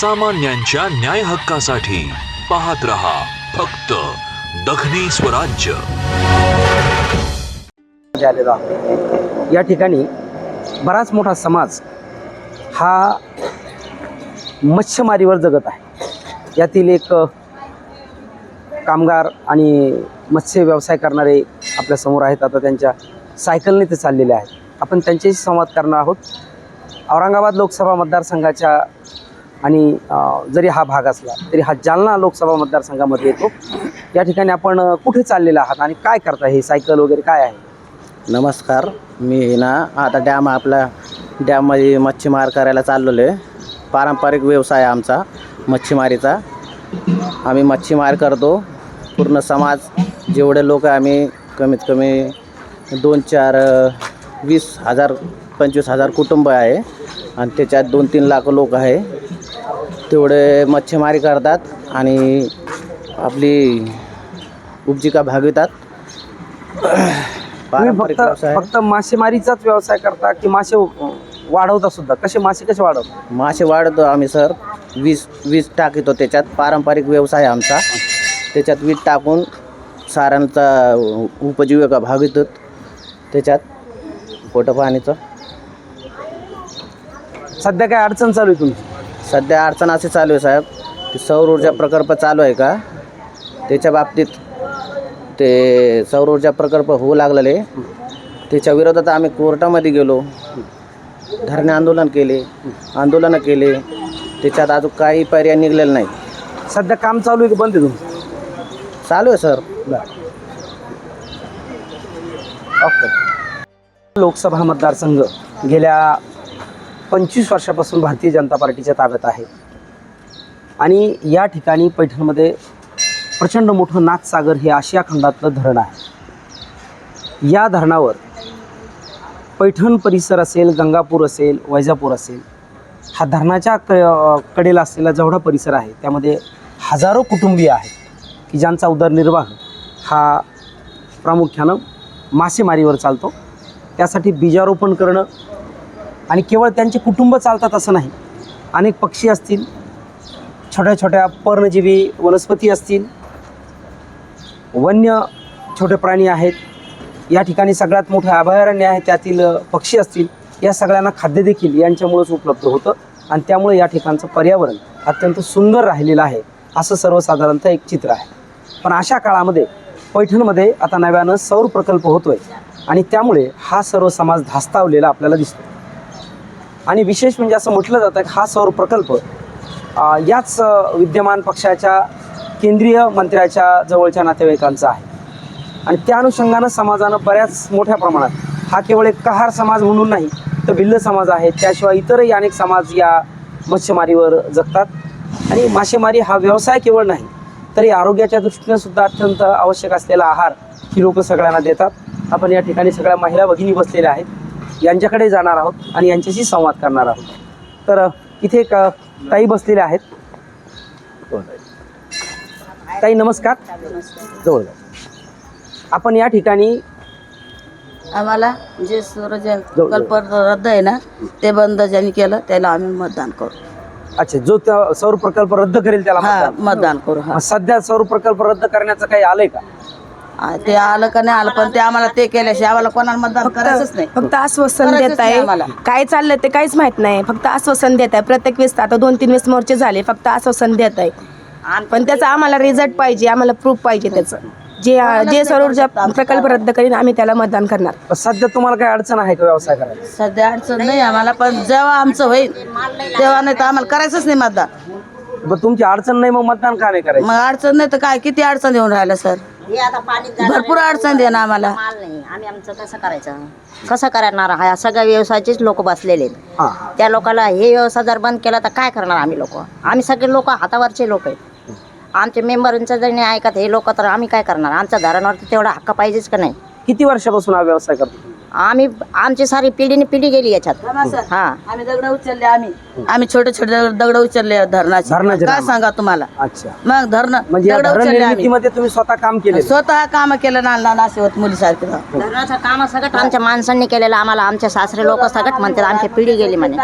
सर्वसामान्यांच्या न्याय हक्कासाठी पाहत रहा फक्त दखनी स्वराज्य. आलेलो आहे या ठिकाणी बराच मोठा समाज हा मच्छमारीवर जगत आहे. यातील एक कामगार आणि मत्स्य व्यवसाय करणारे आपल्यासमोर आहेत. आता त्यांच्या सायकलने ते चाललेले आहेत. आपण त्यांच्याशी संवाद करणार आहोत. औरंगाबाद लोकसभा मतदारसंघाच्या आणि जरी हा भाग असला तरी हा जालना लोकसभा मतदारसंघामध्ये येतो. या ठिकाणी आपण कुठे चाललेला आहात आणि काय करता हे? सायकल वगैरे काय आहे? नमस्कार. मी ना आता डॅम आपला डॅममध्ये मच्छीमार करायला चाललेलो आहे. पारंपरिक व्यवसाय आमचा मच्छीमारीचा. आम्ही मच्छीमार करतो. पूर्ण समाज जेवढे लोक आहे आम्ही कमीत कमी दोन चार वीस हजार पंचवीस हजार कुटुंब आहे. आणि त्याच्यात दोन तीन लाख लोक आहे. तेवढे मच्छीमारी करतात आणि आपली उपजीविका भागवितात. तुम्ही फक्त फक्त मासेमारीचाच व्यवसाय करता की मासे वाढवता सुद्धा? कसे मासे कसे वाढवता मासे वाढतो आम्ही सर. वीज वीज टाकितो त्याच्यात. पारंपरिक व्यवसाय आमचा. त्याच्यात वीज टाकून सारांचा उपजीविका भागवितो. त्याच्यात पोटं पाणीचं सध्या काय अडचण चालू आहे तुमची? सध्या अडचण अशी चालू आहे साहेब ते सौर ऊर्जा प्रकल्प चालू आहे का? त्याच्या बाबतीत ते सौर ऊर्जा प्रकल्प होऊ लागलेले. त्याच्या विरोधात आम्ही कोर्टामध्ये गेलो. धरणे आंदोलन केले आंदोलनं केले. त्याच्यात अजून काही पर्याय निघलेला नाही सध्या काम चालू आहे की बंद आहे तुमचं? चालू आहे सर. ओके. लोकसभा मतदारसंघ गेल्या पंचवीस वर्षापासून भारतीय जनता पार्टीच्या ताब्यात आहे. आणि या ठिकाणी पैठणमध्ये प्रचंड मोठं नाथसागर हे आशिया खंडातलं धरण आहे. या धरणावर पैठण परिसर असेल गंगापूर असेल वैजापूर असेल हा धरणाच्या क कडेला असलेला जेवढा परिसर आहे त्यामध्ये हजारो कुटुंबीय आहेत की ज्यांचा उदरनिर्वाह हा प्रामुख्यानं मासेमारीवर चालतो. त्यासाठी बीजारोपण करणं आणि केवळ त्यांचे कुटुंब चालतात असं नाही. अनेक पक्षी असतील छोट्या छोट्या पर्णजीवी वनस्पती असतील वन्य छोटे प्राणी आहेत या ठिकाणी सगळ्यात मोठं अभयारण्य आहे त्यातील पक्षी असतील या सगळ्यांना खाद्य देखील यांच्यामुळेच उपलब्ध होतं आणि त्यामुळे या ठिकाणचं पर्यावरण अत्यंत सुंदर राहिलेलं आहे असं सर्वसाधारणतः एक चित्र आहे. पण अशा काळामध्ये पैठणमध्ये आता नव्यानं सौर प्रकल्प होतोय आणि त्यामुळे हा सर्व समाज धास्तावलेला आपल्याला दिसतो आणि विशेष म्हणजे असं म्हटलं जातं हा सौर प्रकल्प याच विद्यमान पक्षाच्या केंद्रीय मंत्र्याच्या जवळच्या नातेवाईकांचा आहे. आणि त्या अनुषंगानं समाजानं बऱ्याच मोठ्या प्रमाणात हा केवळ एक कहार समाज म्हणून नाही तर भिल्ल समाज आहे त्याशिवाय इतरही अनेक समाज या मच्छीमारीवर जगतात. आणि मासेमारी हा व्यवसाय केवळ नाही तरी आरोग्याच्या दृष्टीने सुद्धा अत्यंत आवश्यक असलेला आहार ही लोक सगळ्यांना देतात. आपण या ठिकाणी सगळ्या महिला भगिनी बसलेल्या आहेत. यांच्याकडे जाणार आहोत आणि यांच्याशी संवाद करणार आहोत. तर इथे एक ताई बसलेल्या आहेत. ताई नमस्कार. जवळ. आपण या ठिकाणी आम्हाला जे सूर्य प्रकल्प रद्द आहे ना ते बंद ज्यांनी केलं त्याला आम्ही मतदान करू. अच्छा जो त्या सौर प्रकल्प रद्द करेल त्याला हा मतदान. करू हा. सध्या सौर प्रकल्प रद्द करण्याचं काही आलंय का? आ, ते आलं का नाही आलं पण ते आम्हाला ते केल्याशिवाय आम्हाला कोणाला मतदान करायचंच नाही. फक्त आश्वासन करायचंच देत नाही आहे. काय चाललंय ते काहीच माहीत नाही. फक्त आश्वासन देत आहे प्रत्येक वेळेस आता दोन तीन वेळेस मोर्चे झाले. फक्त आश्वासन देत आहे पण त्याचा आम्हाला रिझल्ट पाहिजे. आम्हाला प्रूफ पाहिजे त्याचं. जे जे सौर ऊर्जा प्रकल्प रद्द करीन आम्ही त्याला मतदान करणार. पण सध्या तुम्हाला काही अडचण आहे का व्यवसाय करायला? सध्या अडचण नाही आम्हाला पण जेव्हा आमचं होईल तेव्हा नाही तर आम्हाला करायचंच नाही मतदान. मग तुमची अडचण नाही मग मतदान का नाही करायचं? मग अडचण नाही तर काय? किती अडचण येऊन राहिलं सर? भरपूर अडचण दे ना आम्हाला. माल नाही. आम्ही आमचं कसं करायचं? कसं करणार? हा सगळ्या व्यवसायाचेच लोक बसलेले आहेत. हा. त्या लोकांना हे व्यवसाय जर बंद केला तर काय करणार आम्ही लोक? आम्ही सगळे लोक हातावरचे लोक आहेत. आमचे मेंबरांचं जर नाही ऐकत हे लोक तर आम्ही काय करणार? आमच्या घरांवरती तेवढा हक्क पाहिजेच का नाही? किती वर्षापासून हा व्यवसाय करतो? आम्ही आमची सारी पिढीने पिढी गेली याच्यात. हा आम्ही दगड उचलले आम्ही. आम्ही छोटे छोटे दगड उचलले धरणाचे. धरणाचे काय. सांगा तुम्हाला? अच्छा. मग धरण म्हणजे या दगड धरण उचलले आम्ही. निर्मितीमध्ये तुम्ही स्वतः काम केले स्वतः काम केलं ना लहान असे होत मुलीसारखे. धरणाचं काम सगळं आमच्या माणसांनी केलेलं आम्हाला आमचे सासरे लोक सगळं म्हणतात आमची पिढी गेली म्हणे.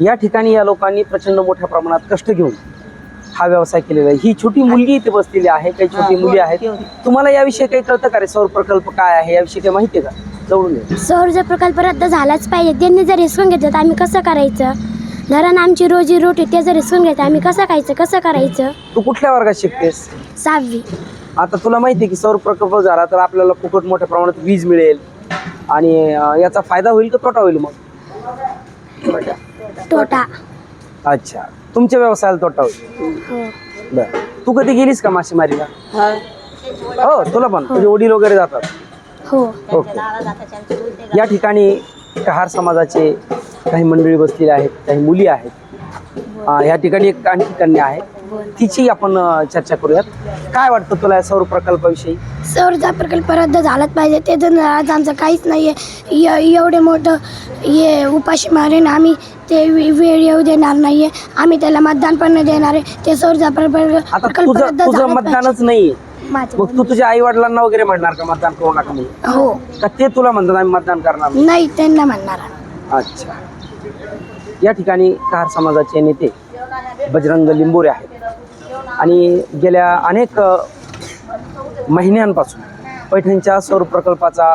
या ठिकाणी या लोकांनी प्रचंड मोठ्या प्रमाणात कष्ट घेऊन हा व्यवसाय केलेला आहे. ही छोटी मुलगी इथे बसलेली आहे काही छोटी मुली आहेत. तुम्हाला याविषयी काही कळतं का रे? सौर प्रकल्प काय आहे? याविषयी काही माहिती आहे का? जवळून ये. सौर प्रकल्प रद्द झालाच पाहिजे त्यांनी जर हिसकून घेतलं तर आम्ही कसं करायचं? धरण आमची रोजी रोटी ते जर हिसकून घेतलं आम्ही कसं खायचं? कसं करायचं? तू कुठल्या वर्गात शिकतेस? सहावी. आता तुला माहिती आहे की सौर प्रकल्प झाला तर आपल्याला फुकट मोठ्या प्रमाणात वीज मिळेल आणि अं, याचा फायदा होईल का तोटा होईल मग? तोटा. अच्छा. तुमच्या व्यवसायाला तोटा होईल. हो. बर. तू कधी गेलीस का मासेमारीला? हा. हो तुला पण. तुझे वडील वगैरे जातात. हो. ओके. या ठिकाणी कहार समाजाचे काही मंडळी बसलेली आहेत काही मुली आहेत. या ठिकाणी एक आणखी कन्या आहे. तिची आपण चर्चा करूयात. काय वाटतं तुला या सौर प्रकल्पाविषयी? सौरचा प्रकल्प रद्द झालाच पाहिजे. ते जर आज आमचं काहीच नाही आहे एवढे मोठं हे उपाशी मारेन आम्ही ते वेळ येऊ देणार नाही आहे आम्ही त्याला मतदान पण नाही देणार आहे. ते सौरचा प्रकल्प आता प्रकल्प तुझं रद्द तुझं झालाच मतदानच नाहीये. माझं मग तू तुझ्या आई वडिलांना वगैरे म्हणणार का मतदान करू नका म्हणून? हो. का ते तुला म्हणतात आम्ही मतदान करणार नाही? नाही त्यांना म्हणणार अच्छा. या ठिकाणी कहार समाजाचे नेते बजरंग लिंबोरे आहेत. आणि गेल्या अनेक महिन्यांपासून पैठणच्या सौर प्रकल्पाचा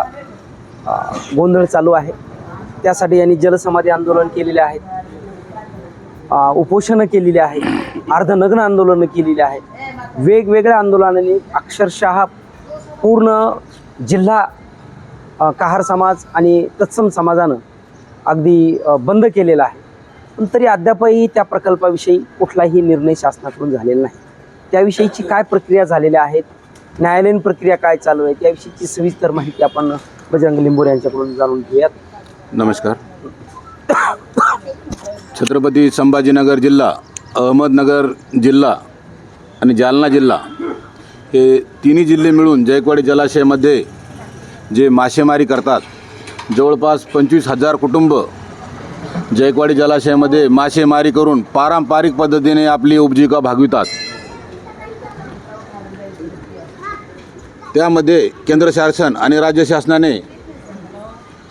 गोंधळ चालू आहे. त्यासाठी यांनी जलसमाधी आंदोलन केलेले आहेत. उपोषणं केलेली आहेत. अर्धनग्न आंदोलनं केलेली आहेत. वेगवेगळ्या आंदोलनांनी अक्षरशः पूर्ण जिल्हा कहार समाज आणि तत्सम समाजानं अगदी बंद केलेला आहे. पण तरी अद्यापही त्या प्रकल्पाविषयी कुठलाही निर्णय शासनाकडून झालेला नाही. त्याविषयीची काय प्रक्रिया झालेल्या आहेत? न्यायालयीन प्रक्रिया काय चालू आहे? त्याविषयीची सविस्तर माहिती आपण बजरंग लिंबोर यांच्याकडून जाणून घेऊयात. नमस्कार. छत्रपती संभाजीनगर जिल्हा अहमदनगर जिल्हा आणि जालना जिल्हा हे तिन्ही जिल्हे मिळून जयकवाडी जलाशयामध्ये जे मासेमारी करतात जवळपास पंचवीस हजार कुटुंब जयकवाडी जलाशयामध्ये मासेमारी करून पारंपरिक पद्धतीने आपली उपजीविका भागवितात. त्यामध्ये केंद्र शासन आणि राज्य शासनाने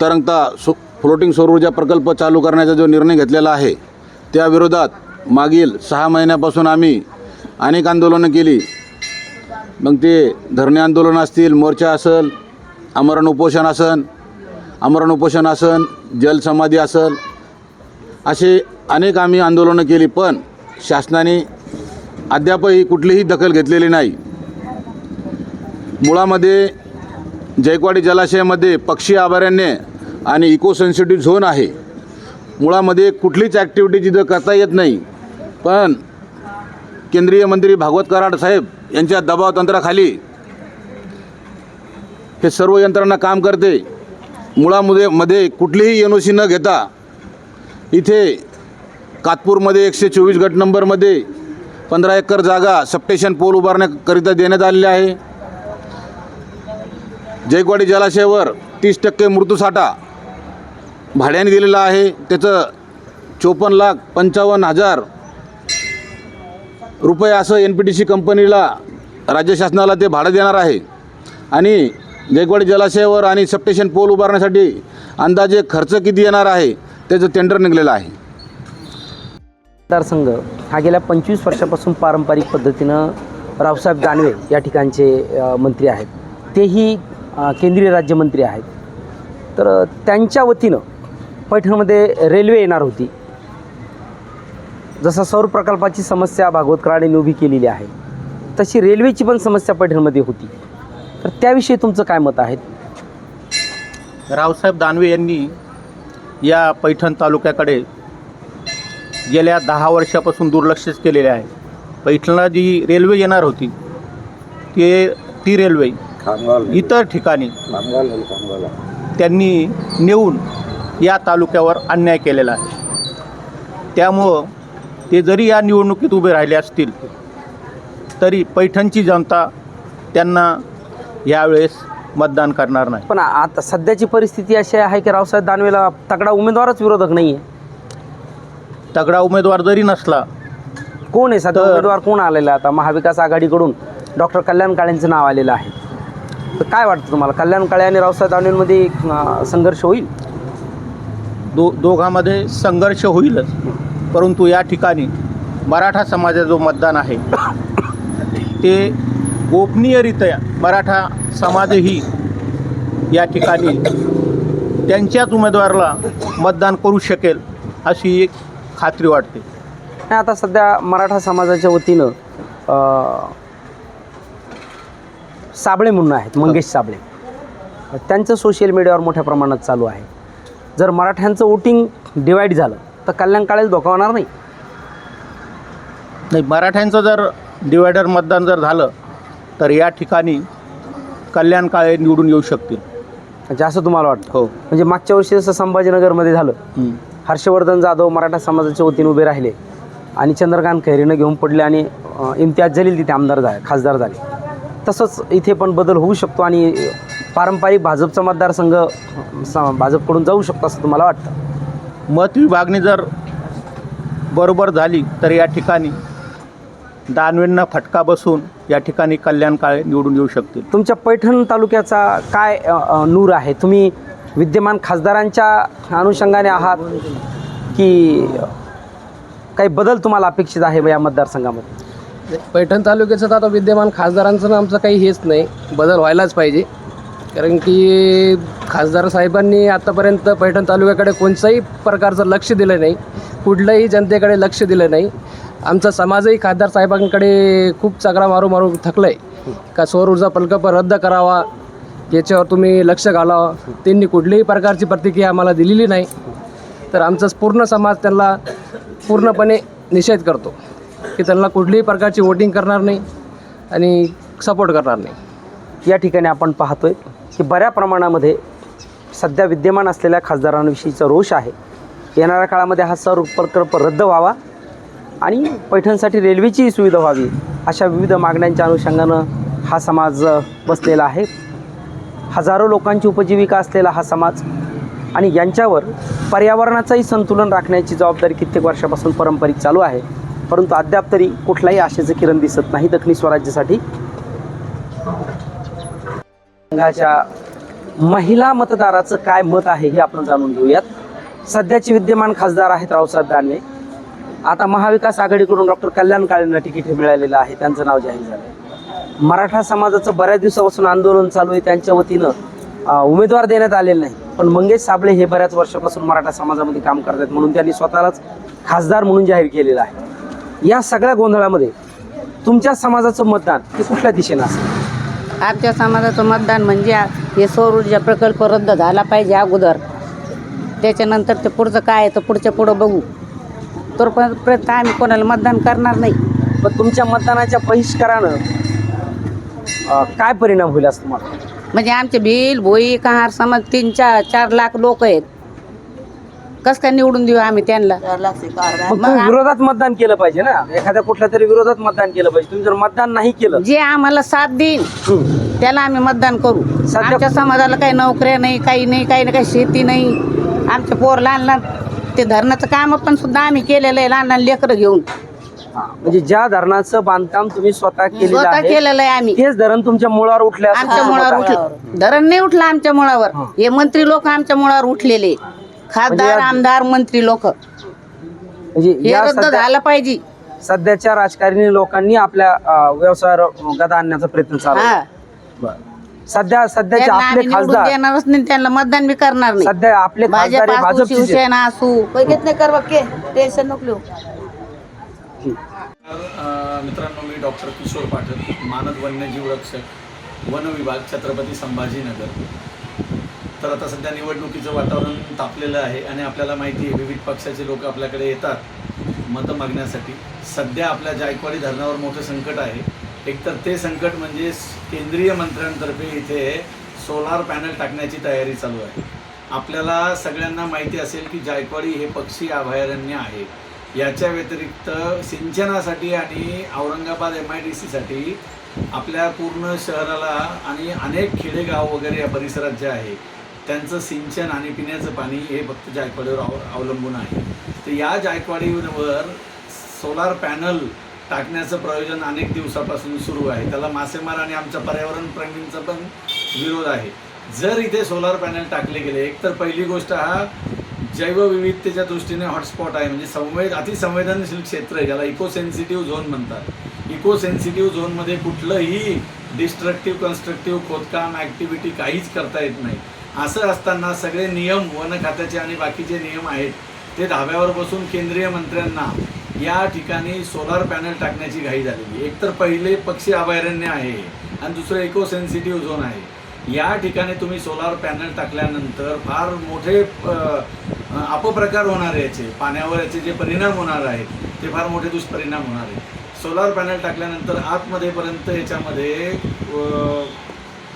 तरंगता सो फ्लोटिंग सौर ऊर्जा प्रकल्प चालू करण्याचा जो निर्णय घेतलेला आहे त्याविरोधात मागील सहा महिन्यापासून आम्ही अनेक आंदोलनं केली. मग ते धरणे आंदोलन असतील मोर्चा असेल आमरण उपोषण असन आमरण उपोषण असन जलसमाधी असेल असे अनेक आम्ही आंदोलनं केली पण शासनाने अद्यापही कुठलीही दखल घेतलेली नाही. मुळामध्ये जयकवाडी जलाशयामध्ये पक्षी अभयारण्य आणि इको सेन्सिटिव्ह झोन आहे. मुळामध्ये कुठलीच ॲक्टिव्हिटी जिथं करता येत नाही. पण केंद्रीय मंत्री भागवत कराड साहेब यांच्या दबाव तंत्राखाली हे सर्व यंत्रणा काम करते. मुळामध्ये मध्ये कुठलीही एन ओ सी न घेता इथे कातपूरमध्ये एकशे चोवीस गट नंबरमध्ये पंधरा एकर जागा सबटेशन पोल उभारण्याकरिता देण्यात आलेली आहे. जयकवाडी जलाशयावर तीस टक्के मृत्यूसाठा भाड्याने दिलेला आहे. त्याचं चोपन्न लाख पंचावन्न हजार रुपये असं एन पी टी सी कंपनीला राज्य शासनाला ते भाडं देणार आहे. आणि जयकवाडी जलाशयावर आणि सबस्टेशन पोल उभारण्यासाठी अंदाजे खर्च किती येणार आहे त्याचं टेंडर निघलेलं आहे. मतदारसंघ हा गेल्या पंचवीस वर्षापासून पारंपरिक पद्धतीनं रावसाहेब दानवे या ठिकाणचे मंत्री आहेत. तेही केंद्रीय राज्यमंत्री आहेत. तर त्यांच्या वतीनं पैठणमध्ये रेल्वे येणार होती. जसं सौर प्रकल्पाची समस्या भागवतकरांनी उभी केलेली आहे तशी रेल्वेची पण समस्या पैठणमध्ये होती. तर त्याविषयी तुमचं काय मत आहे? रावसाहेब दानवे यांनी या पैठण तालुक्याकडे गेल्या दहा वर्षापासून दुर्लक्षच केलेले आहे. पैठणला जी रेल्वे येणार होती ते ती रेल्वे इतर ठिकाणी त्यांनी नेऊन या तालुक्यावर अन्याय केलेला आहे. त्यामुळं ते जरी या निवडणुकीत उभे राहिले असतील तरी पैठणची जनता त्यांना यावेळेस मतदान करणार नाही. पण आता सध्याची परिस्थिती अशी आहे की रावसाहेब दानवेला तगडा उमेदवारच विरोधक नाही आहे तगडा उमेदवार जरी नसला कोण आहे सध्या तर- उमेदवार? कोण आलेला आता? महाविकास आघाडीकडून डॉक्टर कल्याण काळेंचं नाव आलेलं आहे. तर काय वाटतं तुम्हाला? कल्याण काळे आणि रावसाहेब दानवेंमध्ये संघर्ष होईल? दो दोघांमध्ये संघर्ष होईलच. परंतु या ठिकाणी मराठा समाजाचं जो मतदान आहे ते गोपनीयरित्या मराठा समाजही या ठिकाणी त्यांच्याच उमेदवाराला मतदान करू शकेल अशी एक खात्री वाटते. आता सध्या मराठा समाजाच्या वतीनं साबळे म्हणून आहेत मंगेश साबळे. त्यांचं सोशल मीडियावर मोठ्या प्रमाणात चालू आहे. जर मराठ्यांचं वोटिंग डिवाईड झालं तर कल्याण काळेला धोका होणार नाही. नाही मराठ्यांचं जर डिवायडर मतदान जर झालं तर या ठिकाणी कल्याण काळे निवडून येऊ शकतील. म्हणजे असं तुम्हाला वाटतं? हो. म्हणजे मागच्या वर्षी जसं संभाजीनगरमध्ये झालं हर्षवर्धन जाधव मराठा समाजाच्या वतीने उभे राहिले आणि चंद्रकांत खैरेनं घेऊन पडले आणि इम्तियाज जलील तिथे आमदार झाले खासदार झाले. तसंच इथे पण बदल होऊ शकतो आणि पारंपरिक भाजपचा मतदारसंघ भाजपकडून जाऊ शकतो असं तुम्हाला वाटतं? मत विभागणी जर बरोबर झाली तर या ठिकाणी दानवेंना फटका बसून या ठिकाणी कल्याण काळे निवडून येऊ शकतील. तुमच्या पैठण तालुक्याचा काय नूर आहे? तुम्ही विद्यमान खासदारांच्या अनुषंगाने आहात की काही बदल तुम्हाला अपेक्षित आहे या मतदारसंघामध्ये? पैठण तालुक्याचं तर आता विद्यमान खासदारांचं ना आमचं काही हेच नाही. बदल व्हायलाच पाहिजे. कारण की खासदार साहेबांनी आत्तापर्यंत पैठण तालुक्याकडे कोणत्याही प्रकारचं लक्ष दिलं नाही. कुठल्याही जनतेकडे लक्ष दिलं नाही. आमचा समाजही खासदार साहेबांकडे खूप चकरा मारू मारू थकलं आहे का सौर ऊर्जा प्रकल्प रद्द करावा याच्यावर तुम्ही लक्ष घालावं. त्यांनी कुठलीही प्रकारची प्रतिक्रिया आम्हाला दिलेली नाही. तर आमचा पूर्ण समाज त्यांना पूर्णपणे निषेध करतो. की त्यांना कुठलीही प्रकारची वोटिंग करणार नाही आणि सपोर्ट करणार नाही. या ठिकाणी आपण पाहतोय की बऱ्या प्रमाणामध्ये सध्या विद्यमान असलेल्या खासदारांविषयीचा रोष आहे. येणाऱ्या काळामध्ये हा सर प्रकल्प रद्द व्हावा आणि पैठणसाठी रेल्वेचीही सुविधा व्हावी अशा विविध मागण्यांच्या अनुषंगानं हा समाज बसलेला आहे. हजारो लोकांची उपजीविका असलेला हा समाज आणि यांच्यावर पर्यावरणाचंही संतुलन राखण्याची जबाबदारी कित्येक वर्षापासून पारंपरिक चालू आहे. परंतु अद्याप तरी कुठलाही आशेचं किरण दिसत नाही दक्षिणी स्वराज्यासाठी. संघाच्या महिला मतदाराचं काय मत आहे हे आपण जाणून घेऊयात. सध्याचे विद्यमान खासदार आहेत रावसाहेब दानवे. आता महाविकास आघाडीकडून डॉक्टर कल्याण काळेंना तिकीट मिळालेलं आहे त्यांचं नाव जाहीर झालं मराठा समाजाचं बऱ्याच दिवसापासून आंदोलन चालू आहे त्यांच्या वतीनं उमेदवार देण्यात आलेले नाही पण मंगेश साबळे हे बऱ्याच वर्षापासून मराठा समाजामध्ये काम करतात म्हणून त्यांनी स्वतःलाच खासदार म्हणून जाहीर केलेलं आहे. या सगळ्या गोंधळामध्ये तुमच्या समाजाचं मतदान हे कुठल्या दिशेनं असेल? आमच्या समाजाचं मतदान म्हणजे हे सौर ऊर्जा प्रकल्प रद्द झाला पाहिजे अगोदर. त्याच्यानंतर ते पुढचं काय आहे तर पुढच्या पुढं बघू. तोपर्यंत आम्ही कोणाला मतदान करणार नाही. पण तुमच्या मतदानाच्या बहिष्कारानं काय परिणाम होईल असं तुम्हाला म्हणजे आमचे भिल भोई कहार समाज तीन चार चार लाख लोक आहेत. कसं काय निवडून देऊ आम्ही त्यांना? मग मग तुम्ही विरोधात मतदान केलं पाहिजे ना? एखाद्या कुठल्या तरी विरोधात मतदान केलं पाहिजे. तुम्ही जर मतदान नाही केलं जे आम्हाला साथ देईन हम्म. त्याला आम्ही मतदान करू. सध्या- आमच्या समाजाला काही नोकऱ्या नाही काही नाही काही नाही काही शेती नाही. आमच्या पोर लहान लहान ते धरणाचं काम पण सुद्धा आम्ही केलेलं आहे लहान लहान लेकरं घेऊन. हा, म्हणजे ज्या धरणाचं बांधकाम तुम्ही स्वतः केलेलं स्वतः आहे केलेलं आहे आम्ही. तेच धरण तुमच्या मुळावर उठले असं आमच्या मुळावर. उठलं. धरण नाही उठलं आमच्या मुळावर. हा. हे मंत्री लोक आमच्या मुळावर उठलेले. खासदार म्हणजे आमदार मंत्री लोक. म्हणजे हे या रद्द सध्या- झालं पाहिजे. सध्याच्या राजकारणी लोकांनी आपल्या अं, व्यवसायावर गदा आणण्याचा प्रयत्न चालू आहे. हा. बरं. सध्या सध्याचे त्यांना आपले आम्ही निवडून खासदार देणारच नाही त्यांना मतदान बी करणार नाही. सध्या आपले खासदार भाजप हे असू भाजपचे शिवसेना असू. पैकीच नाही कर बघ टेन्शन नको घेऊ. अ, मित्रांनो मी डॉक्टर किशोर पाठक मानद वन्यजीव रक्षक वन विभाग छत्रपती संभाजीनगर. तर आता सध्या निवडणुकीचं वातावरण तापलेलं आहे आणि आपल्याला माहिती आहे विविध पक्षाचे लोक आपल्याकडे येतात मतं मागण्यासाठी. सध्या आपल्या जायकवाडी धरणावर मोठं संकट आहे. एकतर ते संकट म्हणजे केंद्रीय मंत्र्यांतर्फे इथे सोलार पॅनल टाकण्याची तयारी चालू आहे. आपल्याला सगळ्यांना माहिती असेल की जायकवाडी हे पक्षी अभयारण्य आहे. याच्या व्यतिरिक्त सिंचनासाठी आणि औरंगाबाद एम आय डी सीसाठी आपल्या पूर्ण शहराला आणि अनेक खेडेगाव वगैरे या परिसरात जे आहे त्यांचं सिंचन आणि पिण्याचं पाणी हे फक्त जायकवाडीवर अव अवलंबून आहे. तर या जायकवाडीवर सोलार पॅनल टाकण्याचं प्रयोजन अनेक दिवसापासून सुरू आहे. त्याला मासेमार आणि आमच्या पर्यावरण प्रेमींचा पण विरोध आहे. जर इथे सोलार पॅनल टाकले गेले एक तर पहिली गोष्ट हा जैवविविधतेच्या दृष्टीने हॉटस्पॉट आहे. म्हणजे संवेद अतिसंवेदनशील क्षेत्र आहे ज्याला इको सेन्सिटिव्ह झोन म्हणतात. इको सेन्सिटिव्ह झोनमध्ये कुठलंही डिस्ट्रक्टिव्ह कन्स्ट्रक्टिव्ह खोदकाम ॲक्टिव्हिटी काहीच करता येत नाही. असं असताना सगळे नियम वन खात्याचे आणि बाकीचे नियम आहेत ते धाब्यावर बसून केंद्रीय मंत्र्यांना या ठिकाणी सोलार पॅनल टाकण्याची घाई झालेली एक तर पहिले पक्षी अभयारण्य आहे आणि दुसरं इको सेन्सिटिव्ह झोन आहे. या ठिकाणी तुम्ही सोलार पॅनल टाकल्यानंतर फार मोठे अपप्रकार होणार याचे. पाण्यावर याचे जे परिणाम होणार आहेत ते फार मोठे दुष्परिणाम होणार आहेत. सोलार पॅनल टाकल्यानंतर आतमध्येपर्यंत याच्यामध्ये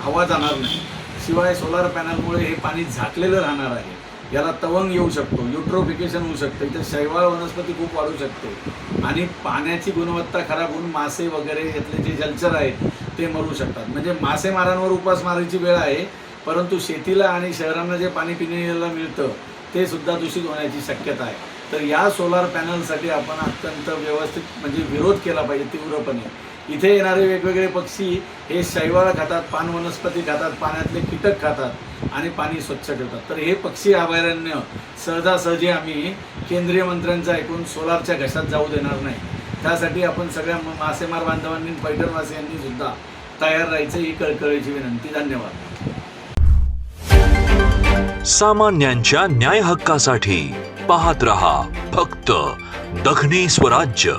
हवा जाणार नाही. शिवाय सोलार पॅनलमुळे हे पाणी झाकलेलं राहणार आहे. याला तवंग येऊ शकतो युट्रोफिकेशन होऊ शकतं. इथं शैवाळ वनस्पती खूप वाढू शकते. आणि पाण्याची गुणवत्ता खराब होऊन मासे वगैरे यातले जे जलचर आहेत ते मरू शकतात. म्हणजे मासेमारांवर उपासमारीची वेळ आहे परंतु शेतीला आणि शहरांना जे पाणी पिण्याला मिळतं ते सुद्धा दूषित होण्याची शक्यता आहे. तर या सोलार पॅनलसाठी आपण अत्यंत व्यवस्थित म्हणजे विरोध केला पाहिजे तीव्रपणे. इथे येणारे वेगवेगळे पक्षी हे शैवाळ खातात पान वनस्पती खातात पाण्यातले कीटक खातात आणि पाणी स्वच्छ ठेवतात. तर हे पक्षी अभयारण्य सहजासहजी आम्ही केंद्रीय मंत्र्यांचं ऐकून सोलारच्या घशात जाऊ देणार नाही. त्यासाठी आपण सगळ्या मासेमार बांधवांनी पैठणवासियांनी सुद्धा तयार राहायचं ही कळकळीची विनंती. धन्यवाद. सामान्यांच्या न्याय हक्कासाठी पाहत रहा फक्त दखनी स्वराज्य.